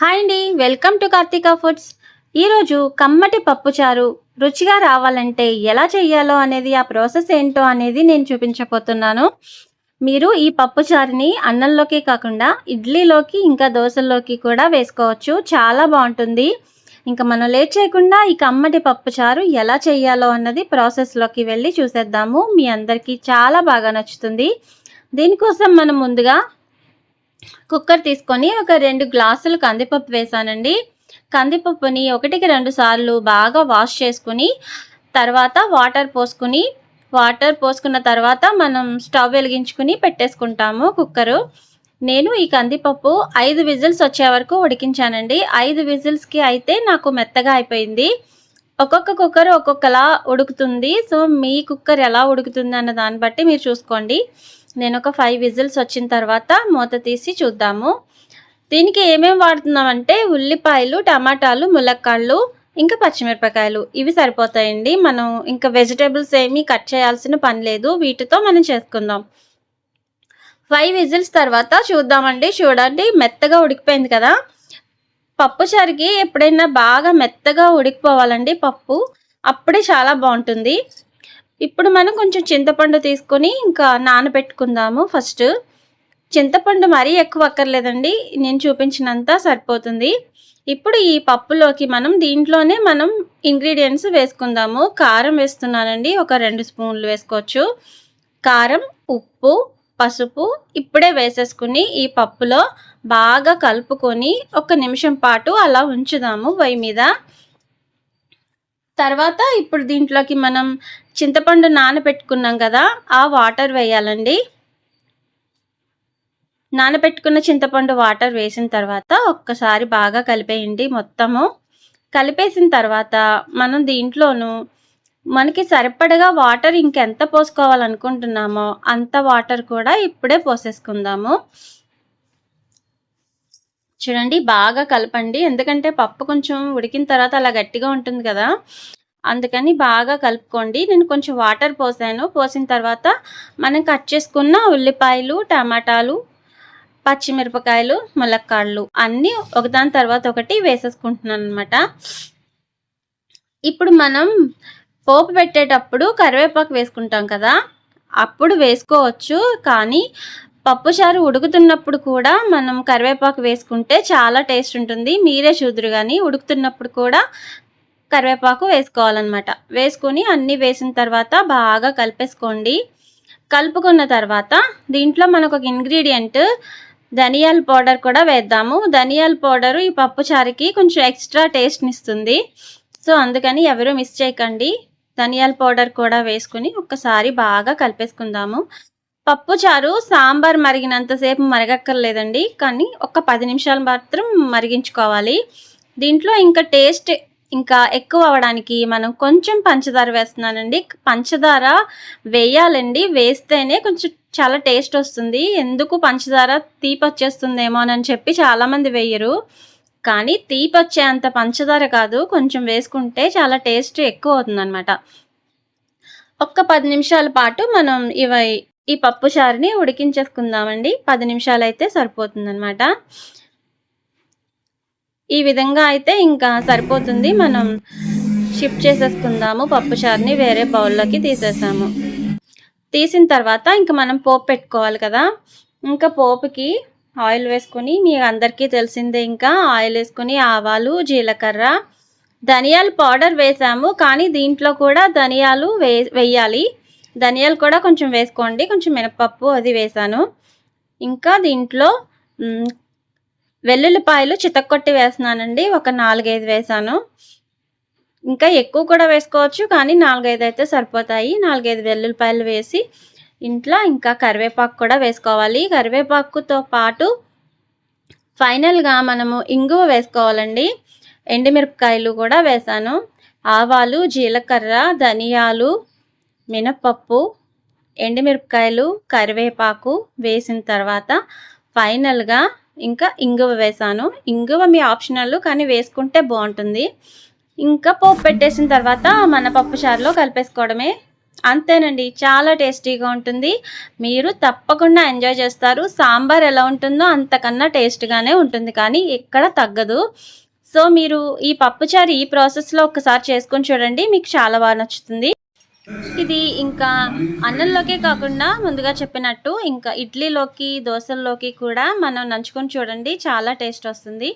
Hi అండి welcome to Karthika foods. ఈరోజు కమ్మటి పప్పుచారు రుచిగా రావాలంటే ఎలా చేయాలో అనేది ఆ ప్రాసెస్ ఏంటో అనేది నేను చూపించబోతున్నాను. మీరు ఈ పప్పుచారుని అన్నంలోకి కాకుండా ఇడ్లీలోకి ఇంకా దోశల్లోకి కూడా వేసుకోవచ్చు. చాలా బాగుంటుంది. ఇంకా మనం లేట్ చేయకుండా ఈ కమ్మటి పప్పుచారు ఎలా చేయాలో అన్నది ప్రాసెస్లోకి వెళ్ళి చూసేద్దాము. మీ అందరికీ చాలా బాగా నచ్చుతుంది. దీనికోసం మనం ముందుగా కుక్కర్ తీసుకొని ఒక రెండు గ్లాసులు కందిపప్పు వేసానండి. కందిపప్పుని ఒకటికి రెండు సార్లు బాగా వాష్ చేసుకుని తర్వాత వాటర్ పోసుకుని వాటర్ పోసుకున్న తర్వాత మనం స్టవ్ వెలిగించుకుని పెట్టేసుకుంటాము కుక్కరు. నేను ఈ కందిపప్పు ఐదు విజిల్స్ వచ్చే వరకు ఉడికించానండి. ఐదు విజిల్స్కి అయితే నాకు మెత్తగా అయిపోయింది. ఒక్కొక్క కుక్కర్ ఒక్కొక్కలా ఉడుకుతుంది. సో మీ కుక్కర్ ఎలా ఉడుకుతుంది అన్న దాన్ని బట్టి మీరు చూసుకోండి. నేను ఒక ఫైవ్ విజిల్స్ వచ్చిన తర్వాత మూత తీసి చూద్దాము. దీనికి ఏమేమి వాడుతున్నామంటే ఉల్లిపాయలు టమాటాలు ములక్కాళ్ళు ఇంకా పచ్చిమిరపకాయలు. ఇవి సరిపోతాయండి. మనం ఇంకా వెజిటేబుల్స్ ఏమీ కట్ చేయాల్సిన పని లేదు. వీటితో మనం చేసుకుందాం. ఫైవ్ విజిల్స్ తర్వాత చూద్దామండి. చూడండి మెత్తగా ఉడికిపోయింది కదా. పప్పు చారుకి ఎప్పుడైనా బాగా మెత్తగా ఉడికిపోవాలండి పప్పు. అప్పుడే చాలా బాగుంటుంది. ఇప్పుడు మనం కొంచెం చింతపండు తీసుకొని ఇంకా నానబెట్టుకుందాము ఫస్ట్. చింతపండు మరీ ఎక్కువ అక్కర్లేదండి నేను చూపించినంత సరిపోతుంది. ఇప్పుడు ఈ పప్పులోకి మనం దీంట్లోనే మనం ఇంగ్రీడియంట్స్ వేసుకుందాము. కారం వేస్తున్నానండి ఒక రెండు స్పూన్లు వేసుకోవచ్చు. కారం ఉప్పు పసుపు ఇప్పుడే వేసేసుకుని ఈ పప్పులో బాగా కలుపుకొని ఒక నిమిషం పాటు అలా ఉంచుదాము పొయ్యి మీద. తర్వాత ఇప్పుడు దీంట్లోకి మనం చింతపండు నానబెట్టుకున్నాం కదా ఆ వాటర్ వేయాలండి. నానబెట్టుకున్న చింతపండు వాటర్ వేసిన తర్వాత ఒక్కసారి బాగా కలిపేయండి మొత్తము. కలిపేసిన తర్వాత మనం దీంట్లోనూ మనకి సరిపడగా వాటర్ ఇంకెంత పోసుకోవాలనుకుంటున్నామో అంత వాటర్ కూడా ఇప్పుడే పోసేసుకుందాము. చూడండి బాగా కలపండి. ఎందుకంటే పప్పు కొంచెం ఉడికిన తర్వాత అలా గట్టిగా ఉంటుంది కదా. అందుకని బాగా కలుపుకోండి. నేను కొంచెం వాటర్ పోసాను. పోసిన తర్వాత మనం కట్ చేసుకున్న ఉల్లిపాయలు టమాటాలు పచ్చిమిరపకాయలు ములక్కాళ్ళు అన్నీ ఒకదాని తర్వాత ఒకటి వేసేసుకుంటున్నాను అనమాట ఇప్పుడు మనం పోపు పెట్టేటప్పుడు కరివేపాకు వేసుకుంటాం కదా. అప్పుడు వేసుకోవచ్చు. కానీ పప్పుచారు ఉడుకుతున్నప్పుడు కూడా మనం కరివేపాకు వేసుకుంటే చాలా టేస్ట్ ఉంటుంది. మీరే చూదురు కానీ ఉడుకుతున్నప్పుడు కూడా కరివేపాకు వేసుకోవాలన్నమాట. వేసుకొని అన్నీ వేసిన తర్వాత బాగా కలిపేసుకోండి. కలుపుకున్న తర్వాత దీంట్లో మనకు ఒక ఇంగ్రీడియంట్ ధనియాల పౌడర్ కూడా వేద్దాము. ధనియాల పౌడర్ ఈ పప్పు చారుకి కొంచెం ఎక్స్ట్రా టేస్ట్ని ఇస్తుంది. సో అందుకని ఎవరు మిస్ చేయకండి. ధనియాల పౌడర్ కూడా వేసుకుని ఒక్కసారి బాగా కలిపేసుకుందాము. పప్పు చారు సాంబార్ మరిగినంతసేపు మరగక్కర్లేదండి. కానీ ఒక పది నిమిషాలు మాత్రం మరిగించుకోవాలి. దీంట్లో ఇంకా టేస్ట్ ఇంకా ఎక్కువ అవ్వడానికి మనం కొంచెం పంచదార వేస్తున్నానండి. పంచదార వేయాలండి. వేస్తేనే కొంచెం చాలా టేస్ట్ వస్తుంది. ఎందుకు పంచదార తీపి వచ్చేస్తుందేమో అని చెప్పి చాలామంది వేయరు. కానీ తీపి వచ్చేంత పంచదార కాదు. కొంచెం వేసుకుంటే చాలా టేస్ట్ ఎక్కువ అవుతుందన్నమాట. ఒక్క పది నిమిషాల పాటు మనం ఇవి ఈ పప్పు చారుని ఉడికించేసుకుందామండి. పది నిమిషాలు అయితే సరిపోతుంది అనమాట ఈ విధంగా అయితే ఇంకా సరిపోతుంది. మనం షిఫ్ట్ చేసేసుకుందాము. పప్పు చారుని వేరే బౌల్లోకి తీసేసాము. తీసిన తర్వాత ఇంకా మనం పోపు పెట్టుకోవాలి కదా. ఇంకా పోపుకి ఆయిల్ వేసుకొని మీ అందరికీ తెలిసిందే ఇంకా ఆయిల్ వేసుకొని ఆవాలు జీలకర్ర ధనియాల పౌడర్ వేసాము. కానీ దీంట్లో కూడా ధనియాలు వే వేయాలి. ధనియాలు కూడా కొంచెం వేసుకోండి. కొంచెం మినపప్పు అది వేసాను. ఇంకా దీంట్లో వెల్లుల్లిపాయలు చితక్కొట్టి వేస్తున్నానండి. ఒక నాలుగైదు వేసాను. ఇంకా ఎక్కువ కూడా వేసుకోవచ్చు కానీ నాలుగైదు అయితే సరిపోతాయి. నాలుగైదు వెల్లుల్లిపాయలు వేసి ఇంట్లో ఇంకా కరివేపాకు కూడా వేసుకోవాలి. కరివేపాకుతో పాటు ఫైనల్గా మనము ఇంగువ వేసుకోవాలండి. ఎండుమిరపకాయలు కూడా వేసాను. ఆవాలు జీలకర్ర ధనియాలు మినప్పప్పు ఎండుమిరపకాయలు కరివేపాకు వేసిన తర్వాత ఫైనల్గా ఇంకా ఇంగువ వేసాను. ఇంగువ మీ ఆప్షనల్ కానీ వేసుకుంటే బాగుంటుంది. ఇంకా పోపు పెట్టేసిన తర్వాత మన పప్పు చారులో కలిపేసుకోవడమే. అంతేనండి చాలా టేస్టీగా ఉంటుంది. మీరు తప్పకుండా ఎంజాయ్ చేస్తారు. సాంబార్ ఎలా ఉంటుందో అంతకన్నా టేస్ట్గానే ఉంటుంది కానీ ఎక్కడ తగ్గదు. సో మీరు ఈ పప్పుచారు ఈ ప్రాసెస్లో ఒకసారి చేసుకొని చూడండి మీకు చాలా బాగా నచ్చుతుంది. ఇది ఇంకా అన్నంలోకే కాకుండా ముందుగా చెప్పినట్టు ఇంకా ఇడ్లీలోకి దోశల్లోకి కూడా మనం నంచుకొని చూడండి చాలా టేస్ట్ వస్తుంది.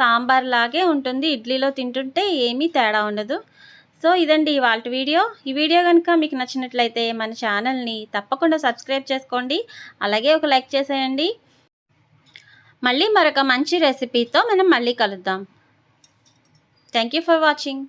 సాంబార్ లాగే ఉంటుంది ఇడ్లీలో తింటుంటే ఏమీ తేడా ఉండదు. సో ఇదండి ఇవాళ వీడియో. ఈ వీడియో కనుక మీకు నచ్చినట్లయితే మన ఛానల్ని తప్పకుండా సబ్స్క్రైబ్ చేసుకోండి అలాగే ఒక లైక్ చేసేయండి. మళ్ళీ మరొక మంచి రెసిపీతో మనం మళ్ళీ కలుద్దాం. Thank you for watching